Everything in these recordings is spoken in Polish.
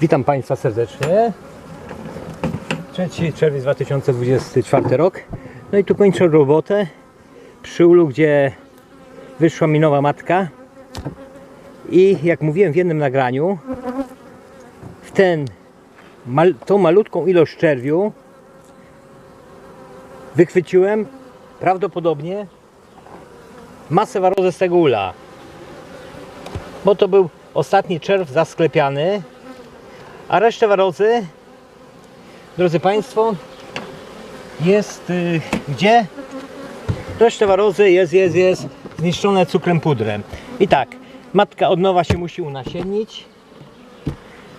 Witam Państwa serdecznie. 3 czerwiec 2024 rok. No i tu kończę robotę przy ulu, gdzie wyszła mi nowa matka. I jak mówiłem w jednym nagraniu, w ten, mal, tą malutką ilość czerwiu wychwyciłem prawdopodobnie masę warozy z tego ula. Bo to był ostatni czerw zasklepiany, a resztę warozy, drodzy Państwo, jest y, gdzie? Resztę warozy jest, jest, jest zniszczone cukrem pudrem. I tak, matka od nowa się musi unasiennić.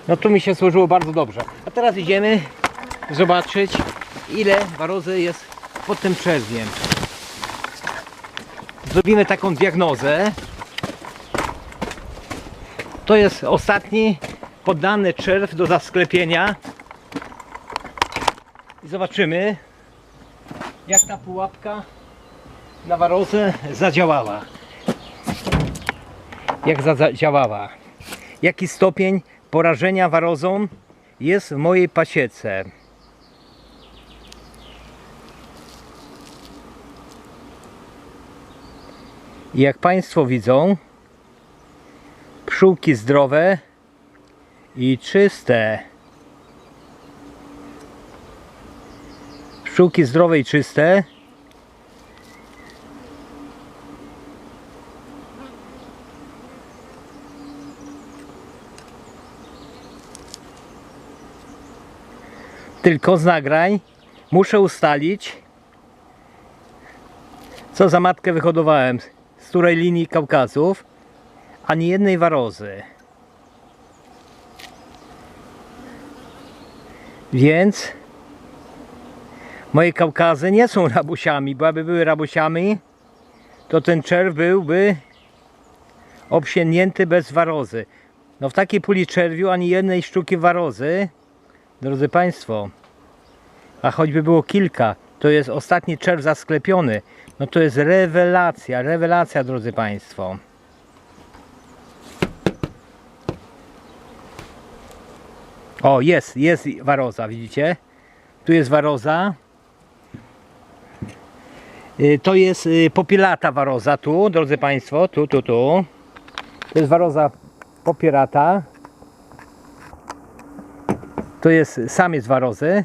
No tu mi się złożyło bardzo dobrze. A teraz idziemy zobaczyć ile warozy jest pod tym czerwiem. Zrobimy taką diagnozę. To jest ostatni poddany czerw do zasklepienia. I zobaczymy jak ta pułapka na warozę zadziałała. Jak zadziałała. Jaki stopień porażenia warozą jest w mojej pasiece. I jak Państwo widzą, pszczółki zdrowe i czyste. Pszczółki zdrowe i czyste. Tylko z nagrań muszę ustalić, co za matkę wyhodowałem, z której linii Kaukazów, ani jednej warozy. Więc moje Kaukazy nie są rabusiami, bo aby były rabusiami, to ten czerw byłby obsięgnięty bez warozy. No w takiej puli czerwiu ani jednej sztuki warozy, drodzy Państwo, a choćby było kilka, to jest ostatni czerw zasklepiony, no to jest rewelacja, rewelacja, drodzy Państwo. O, jest, jest waroza, widzicie? Tu jest waroza. Y, To jest y, popielata waroza tu, drodzy Państwo, tu, tu, tu. To jest waroza popierata. To jest samiec warozy.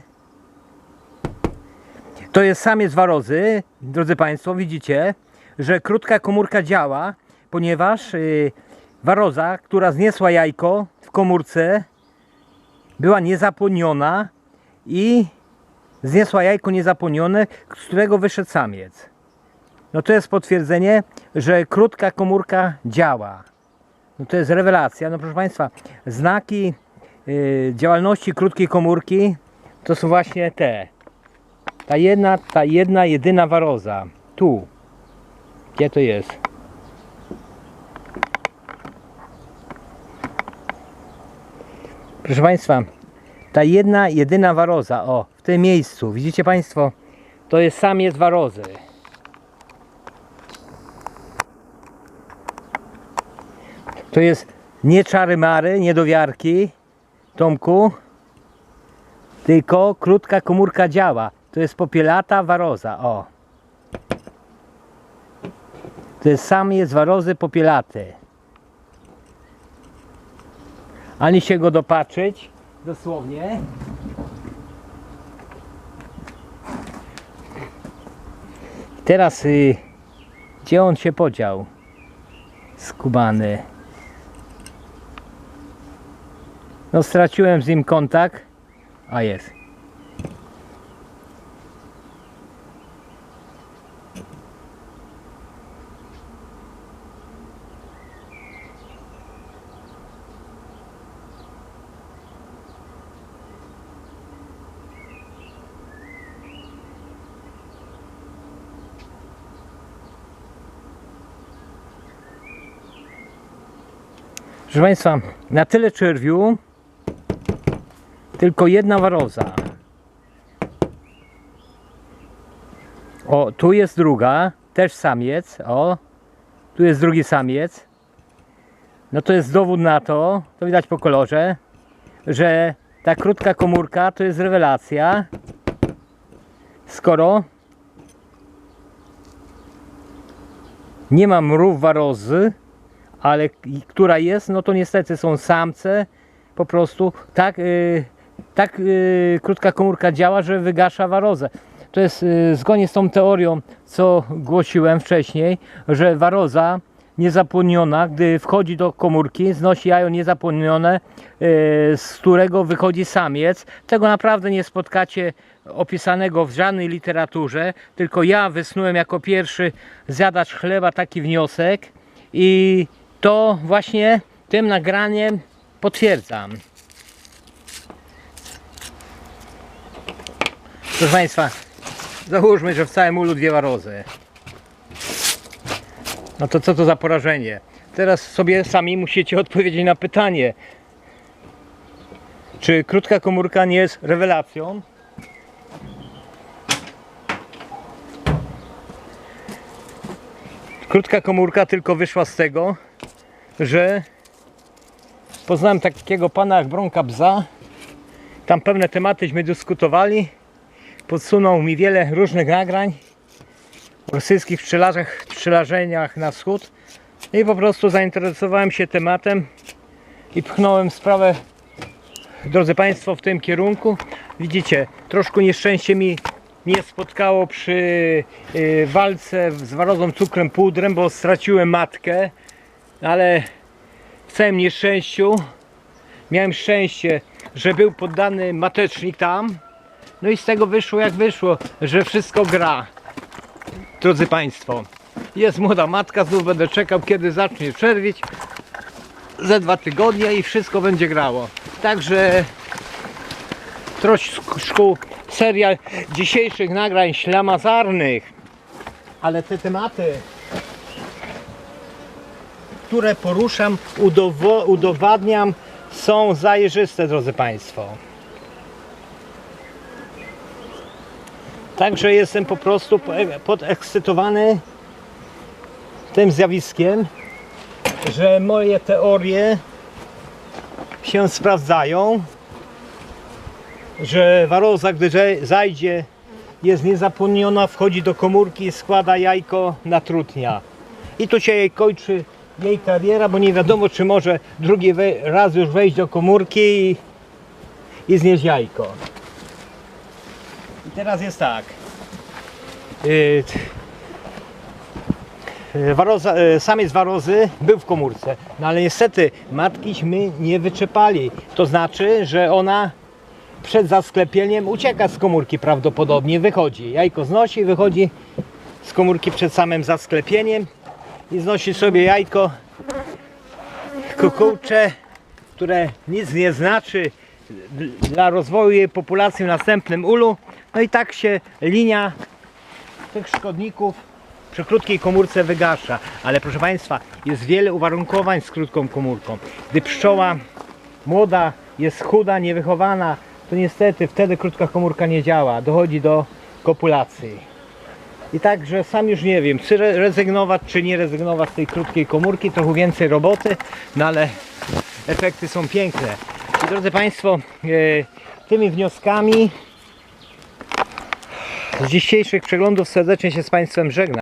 To jest samiec warozy, drodzy Państwo, widzicie, że krótka komórka działa, ponieważ y, waroza, która zniesła jajko w komórce, była niezapłoniona i zniesła jajko niezapłonione, z którego wyszedł samiec. No to jest potwierdzenie, że krótka komórka działa. No to jest rewelacja. No proszę Państwa, znaki y, działalności krótkiej komórki to są właśnie te. Ta jedna, ta jedna, jedyna waroza. Tu. Gdzie to jest? Proszę Państwa, ta jedna, jedyna waroza, o, w tym miejscu, widzicie Państwo, to jest samiec warozy. To jest nie czary mary, nie dowiarki, Tomku, tylko krótka komórka działa. To jest popielata waroza, o. To jest samiec warozy popielaty. Ani się go dopatrzyć, dosłownie. Teraz, y, gdzie on się podział? Skubany. No straciłem z nim kontakt, a jest. Proszę Państwa, na tyle czerwiu tylko jedna waroza. O, tu jest druga, też samiec. O, tu jest drugi samiec. No to jest dowód na to, to widać po kolorze, że ta krótka komórka to jest rewelacja, skoro nie ma mrów warozy, ale która jest, no to niestety są samce, po prostu tak, y, tak y, krótka komórka działa, że wygasza warozę. To jest y, zgodnie z tą teorią, co głosiłem wcześniej, że waroza niezapłoniona, gdy wchodzi do komórki, znosi jajo niezapłonione, z którego wychodzi samiec. Tego naprawdę nie spotkacie opisanego w żadnej literaturze, tylko ja wysnułem jako pierwszy zjadacz chleba taki wniosek i to właśnie tym nagraniem potwierdzam. Proszę Państwa, załóżmy, że w całym ulu dwie warozy. No to co to za porażenie? Teraz sobie sami musicie odpowiedzieć na pytanie. Czy krótka komórka nie jest rewelacją? Krótka komórka tylko wyszła z tego, że poznałem takiego pana jak Bronka Bza. Tam pewne tematyśmy dyskutowali. Podsunął mi wiele różnych nagrań o rosyjskich pszczelarzach, pszczelarzeniach na wschód. I po prostu zainteresowałem się tematem i pchnąłem sprawę, drodzy Państwo, w tym kierunku. Widzicie, troszkę nieszczęście mi nie spotkało przy y, walce z warozą cukrem pudrem, bo straciłem matkę, ale w całym nieszczęściu miałem szczęście, że był poddany matecznik tam. No i z tego wyszło jak wyszło, że wszystko gra. Drodzy Państwo, jest młoda matka, znów będę czekał kiedy zacznie czerwić. Ze dwa tygodnie i wszystko będzie grało. Także troszkę serial dzisiejszych nagrań ślamazarnych, ale te tematy, które poruszam, udowadniam, są zajrzyste, drodzy Państwo. Także jestem po prostu po- podekscytowany tym zjawiskiem, że moje teorie się sprawdzają, że waroza, gdy zajdzie, jest niezapłoniona, wchodzi do komórki składa jajko na trutnia. I tu się jej kończy jej kariera, bo nie wiadomo, czy może drugi raz już wejść do komórki i, i znieść jajko. I teraz jest tak. Yy, Waroza, yy, samiec warozy był w komórce, no ale niestety matkiśmy nie wyczepali. To znaczy, że ona przed zasklepieniem ucieka z komórki prawdopodobnie, wychodzi. Jajko znosi, wychodzi z komórki przed samym zasklepieniem i znosi sobie jajko kukułcze, które nic nie znaczy dla rozwoju jej populacji w następnym ulu. No i tak się linia tych szkodników przy krótkiej komórce wygasza. Ale proszę Państwa, jest wiele uwarunkowań z krótką komórką. Gdy pszczoła młoda jest chuda, niewychowana, to niestety wtedy krótka komórka nie działa. Dochodzi do kopulacji. I także sam już nie wiem, czy re- rezygnować, czy nie rezygnować z tej krótkiej komórki. Trochę więcej roboty, no ale efekty są piękne. I drodzy Państwo, e, tymi wnioskami z dzisiejszych przeglądów serdecznie się z Państwem żegnam.